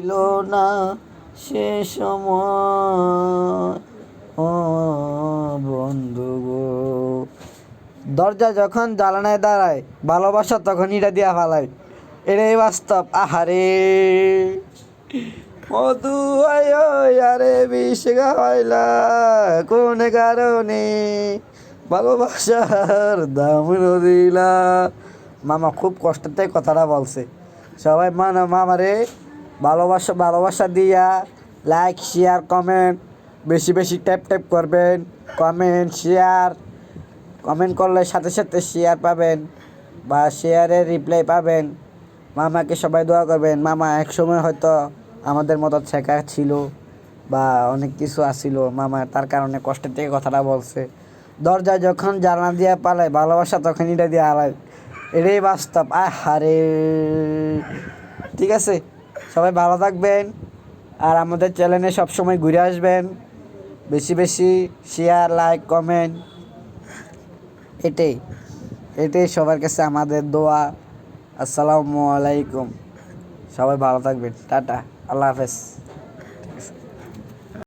ছিল না সে সময়। বন্ধু গো। দরজা যখন জ্বালানায় দাঁড়ায়, ভালোবাসা তখন ইটা দিয়া ফালায়। এটাই বাস্তব, আহারে। মধু আরে বিষ গাইলা কোন কারণে? ভালোবাসার দাম দিলা মামা খুব কষ্টতে কথাটা বলছে। সবাই মানে মামারে ভালোবাসা ভালোবাসা দিয়া লাইক শেয়ার কমেন্ট বেশি বেশি ট্যাপ ট্যাপ করবেন। কমেন্ট শেয়ার কমেন্ট করলে সাথে সাথে শেয়ার পাবেন বা শেয়ারের রিপ্লাই পাবেন। মামাকে সবাই দোয়া করবেন। মামা এক সময় হয়তো আমাদের মতো ছেঁকা ছিল বা অনেক কিছু আসছিল মামা তার কারণে কষ্টের থেকে কথাটা বলছে। দরজা যখন জানা দিয়ে পালায়, ভালোবাসা তখন এটা দিয়ে হারায় এটাই বাস্তব। আহ হারে ঠিক আছে? সবাই ভালো থাকবেন। আর আমাদের চ্যানেলে সবসময় ঘুরে আসবেন। বেশি বেশি শেয়ার লাইক কমেন্ট এটাই। এটাই সবার কাছে আমাদের দোয়া। আসসালামু আলাইকুম। সবাই ভালো থাকবেন। টাটা। আল্লাহ হাফেজ।